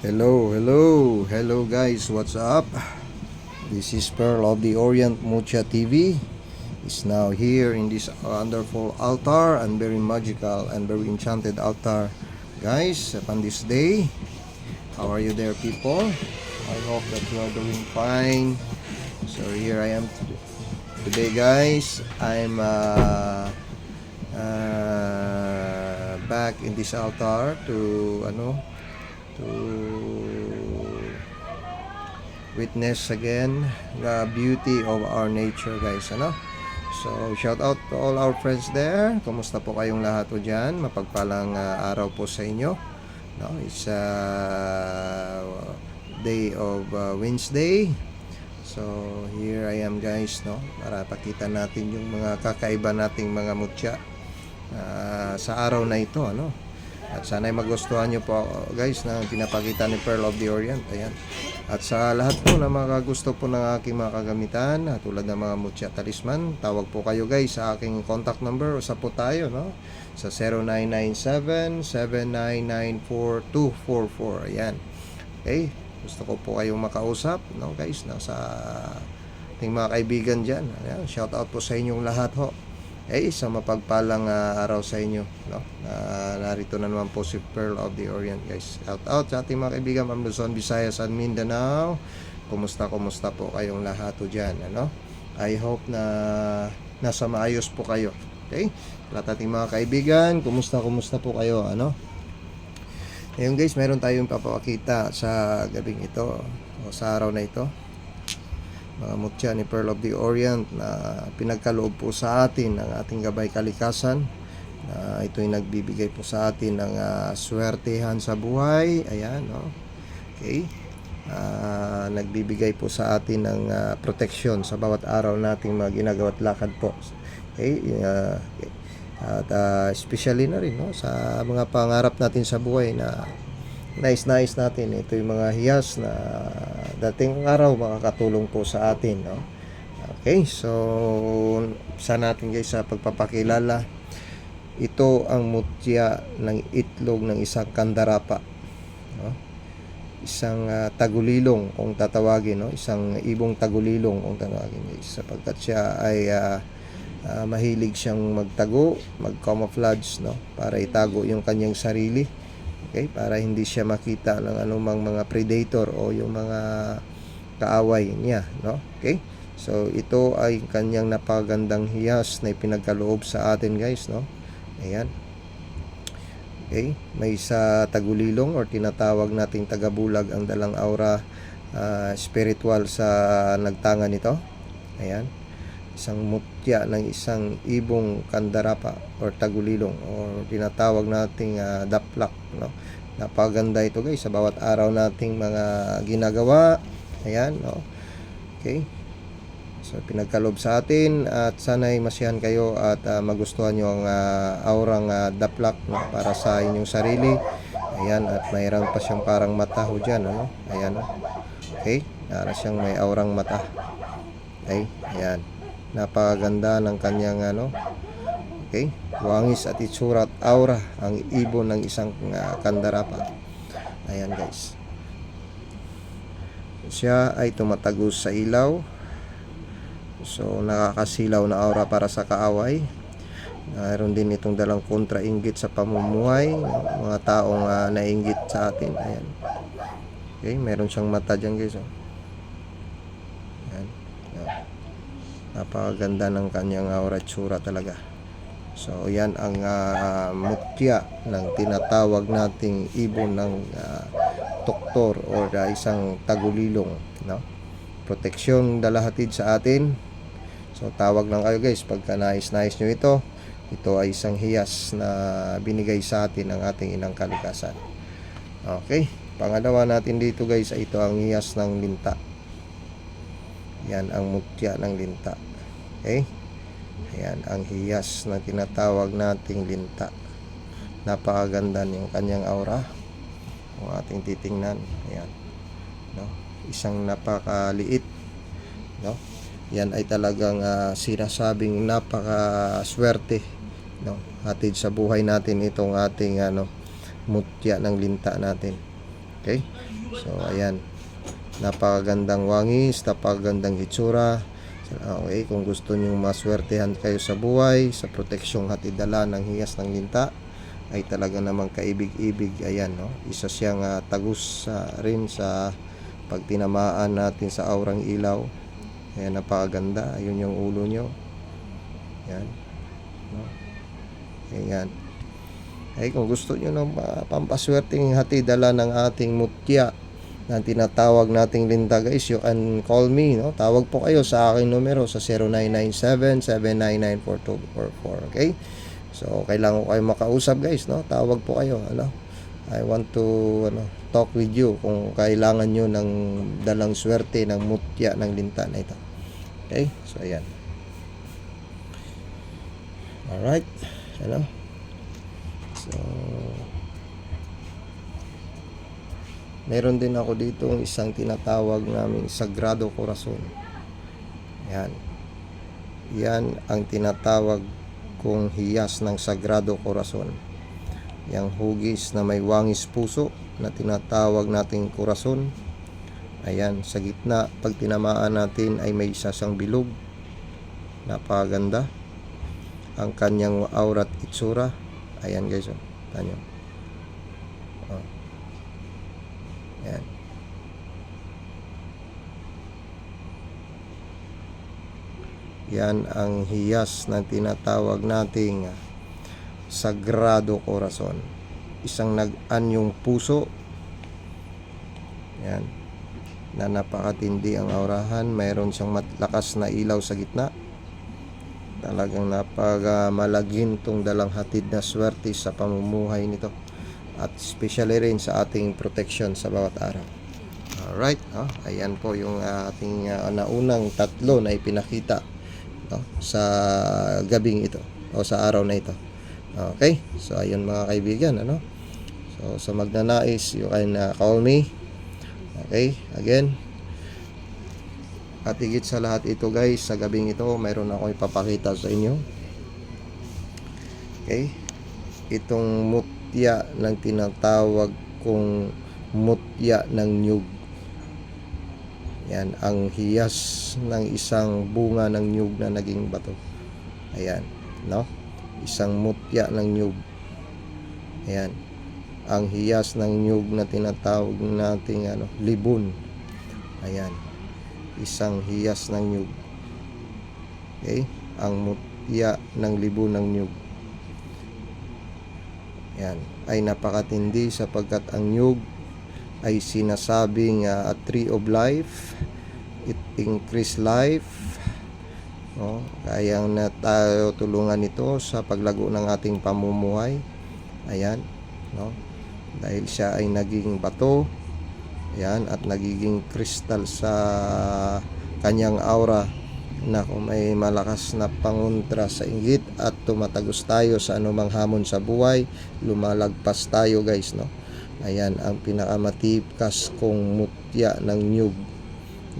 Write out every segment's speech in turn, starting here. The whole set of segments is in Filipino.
Hello, hello, hello guys, what's up? This is Pearl of the Orient Mucha TV. Is now here in this wonderful altar and very magical and very enchanted altar. Guys, upon this day, how are you there people? I hope that you are doing fine. So here I am today guys. I'm uh, uh, back in this altar to ano to witness again the beauty of our nature guys ano? So shout out to all our friends there. Kumusta po kayong lahat po dyan? Mapagpalang uh, araw po sa inyo. No it's uh, day of uh, Wednesday. So here I am guys no? Para pakita natin yung mga kakaiba nating mga mutya uh, sa araw na ito ano at sana'y magustuhan nyo po guys na pinapakita ni Pearl of the Orient. Ayan. At sa lahat po na mga gusto po ng aking mga kagamitan, ah, tulad ng mga mutya talisman, tawag po kayo guys sa aking contact number. Usap po tayo no? sa 0997-7994-244. Ayan. Okay. Gusto ko po kayong makausap no guys nasa ating mga kaibigan dyan. Ayan. Shout out po sa inyong lahat ho. Eh, sa mapagpalang ah, araw sa inyo, no? Na narito na naman po si Pearl of the Orient, guys. Shout out sa ating mga kaibigan from Luzon, Visayas, and Mindanao. Kumusta, kumusta po kayong lahat o dyan, ano? I hope na nasa maayos po kayo. Okay? Lahat ating mga kaibigan, kumusta, kumusta po kayo, ano? Ngayon guys, meron tayong papakita sa gabing ito, o sa araw na ito mga mutya ni Pearl of the Orient na pinagkaloob po sa atin ng ating gabay kalikasan. Na ito'y nagbibigay po sa atin ng ah, swertehan sa buhay. Ayan no okay. Ah, nagbibigay po sa atin ng ah, proteksyon sa bawat araw nating mga ginagawa at lakad po. Okay ah, okay. at ah, especially na rin no sa mga pangarap natin sa buhay na nice-nice natin. Ito yung mga hiyas na dating araw makakatulong po sa atin. No? Okay, so sa natin guys sa pagpapakilala. Ito ang mutya ng itlog ng isang kandarapa. No? Isang ah, tagulilong kung tatawagin, no? isang ibong tagulilong kung tatawagin guys. Sapagkat siya ay ah, ah, mahilig siyang magtago, mag-camouflage no? para itago yung kanyang sarili okay para hindi siya makita ng anumang mga predator o yung mga kaaway niya no? Okay? So ito ay kanyang napakagandang hiyas na ipinagkaloob sa atin guys no? Ayan. Okay may sa tagulilong or tinatawag nating tagabulag ang dalang aura ah, spiritual sa nagtanga nito. Ayan. Isang mutya ng isang ibong kandarapa or tagulilong or tinatawag nating ah, daplak no? Napaganda ito guys sa bawat araw nating mga ginagawa. Ayan no? Okay. So pinagkalob sa atin at sana'y masiyahan kayo at ah, magustuhan nyo ang ah, aurang ah, daplak no, para sa inyong sarili. Ayan at mayroon pa siyang parang mata ho dyan ano? Ayan no? okay. Para siyang may aurang mata. Okay. Ayan napakaganda ng kanyang ano. Okay? Wangis at itsura at aura ang ibon ng isang uh, kandarapa. Ayan guys. Siya ay tumatagos sa ilaw. So nakakasilaw na aura para sa kaaway. Mayroon din itong dalang kontrainggit sa pamumuhay mga taong uh, nainggit sa atin. Ayan. Okay? Meron siyang mata dyan guys oh. ayan, ayan napakaganda ng kanyang aura tsura talaga. So yan ang ah, mutya ng tinatawag nating ibon ng ah, doktor or ah, isang tagulilong no? Proteksyon dalahatid sa atin. So tawag lang kayo guys pagka nais-nais nyo ito ito ay isang hiyas na binigay sa atin ng ating inang kalikasan. Okay pangalawa natin dito guys ay ito ang hiyas ng linta yan ang mutya ng linta. Okay? Ayan, ang hiyas na tinatawag nating linta. Napakaganda yung kanyang aura. Kung ating titingnan. Ayan. No? Isang napakaliit. No? Yan ay talagang ah, sinasabing napakaswerte. No? Hatid sa buhay natin itong ating ano, mutya ng linta natin. Okay? So, ayan. Napakagandang wangis, napakagandang hitsura. Okay, kung gusto nyo maswertehan kayo sa buhay, sa proteksyong hatidala ng hiyas ng linta, ay talaga namang kaibig-ibig. Ayan, no? Isa siyang ah, tagus sa rin sa pag tinamaan natin sa aurang ilaw. Ayan, napakaganda. Ayun yung ulo nyo. Ayan. No? Ayan. Ay, kung gusto nyo ng uh, pampaswerteng hatidala ng ating mutya na tinatawag nating linta guys, you can call me, no? Tawag po kayo sa aking numero sa 0997-799-4244, okay? So, kailangan ko kayo makausap guys, no? Tawag po kayo, ano? I want to, ano, talk with you kung kailangan nyo ng dalang swerte ng mutya ng linta na ito. Okay? So, ayan. Alright. Ano? So, meron din ako dito isang tinatawag namin Sagrado Corazon. Yan. Yan ang tinatawag kong hiyas ng Sagrado Corazon. Yang hugis na may wangis puso na tinatawag nating corazon. Ayan, sa gitna, pag tinamaan natin ay may isa bilog. Napakaganda. Ang kanyang aura at itsura. Ayan guys, Oh. Ayan. Yan ang hiyas na tinatawag nating Sagrado Corazon. Isang nag-anyong puso. Yan. Na napakatindi ang aurahan. Mayroon siyang matlakas na ilaw sa gitna. Talagang napagalagin tong dalang hatid na swerte sa pamumuhay nito. At especially rin sa ating protection sa bawat araw. Alright, no? ayan po yung ah, ating ah, naunang tatlo na ipinakita no? sa gabing ito o sa araw na ito. Okay? So, ayun mga kaibigan, ano? So, sa magnanais, you can uh, call me. Okay? Again. At higit sa lahat ito guys, sa gabing ito, mayroon ako ipapakita sa inyo. Okay? Itong mutya ng tinatawag kong mutya ng nyug. Yan, ang hiyas ng isang bunga ng nyug na naging bato. Ayan, no? Isang mutya ng nyug. Ayan. Ang hiyas ng nyug na tinatawag nating ano, libon. Ayan. Isang hiyas ng nyug. Okay? Ang mutya ng libon ng nyug. Ayan. Ay napakatindi sapagkat ang nyug ay sinasabing uh, a tree of life. It increase life. No? Kaya na tayo tulungan ito sa paglago ng ating pamumuhay. Ayan, no? Dahil siya ay naging bato. Ayan, at nagiging kristal sa kanyang aura na kung may malakas na pangontra sa inggit at tumatagos tayo sa anumang hamon sa buhay, lumalagpas tayo guys, no? Ayan ang pinakamatikas kong mutya ng nyug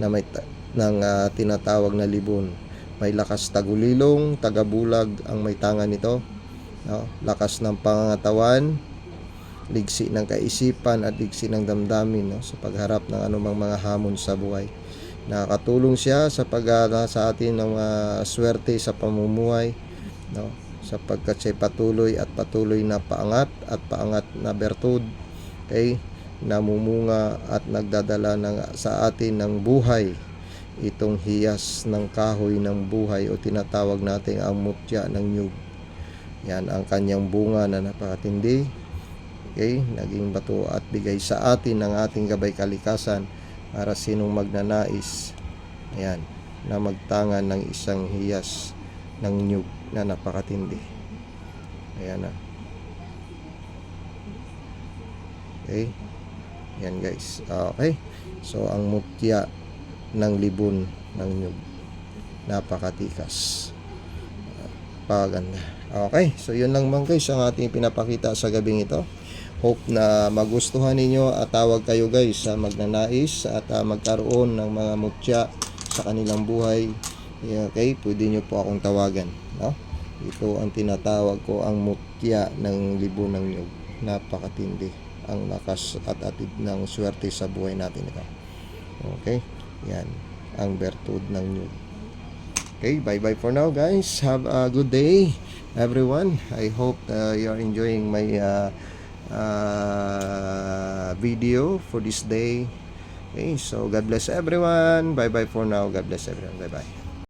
na may ng ah, tinatawag na libon. May lakas tagulilong, tagabulag ang may tanga nito. No? Lakas ng pangangatawan, ligsi ng kaisipan at ligsi ng damdamin no? sa pagharap ng anumang mga hamon sa buhay. Nakakatulong siya sa pag sa atin ng mga swerte sa pamumuhay no? sapagkat siya patuloy at patuloy na paangat at paangat na bertud okay namumunga at nagdadala ng, sa atin ng buhay. Itong hiyas ng kahoy ng buhay o tinatawag natin ang mutya ng nyug. Yan ang kanyang bunga na napakatindi. Okay naging bato at bigay sa atin ng ating gabay kalikasan para sinong magnanais ayan na magtangan ng isang hiyas ng nyug na napakatindi. Ayan na Okay? Yan guys. Okay. So ang mutya ng libon ng nyug. Napakatikas. Paganda. Okay. So yun lang man guys ang ating pinapakita sa gabing ito. Hope na magustuhan ninyo at tawag kayo guys sa magnanais at ah, magkaroon ng mga mutya sa kanilang buhay. Okay, pwede nyo po akong tawagan. No? Ito ang tinatawag ko ang mutya ng libon ng nyug. Napakatindi ang lakas at atid ng swerte sa buhay natin ito. Okay? Yan. Ang bertud ng nyug. Okay, bye-bye for now guys. Have a good day everyone. I hope uh, you are enjoying my uh, uh, video for this day. Okay, so God bless everyone. Bye-bye for now. God bless everyone. Bye-bye.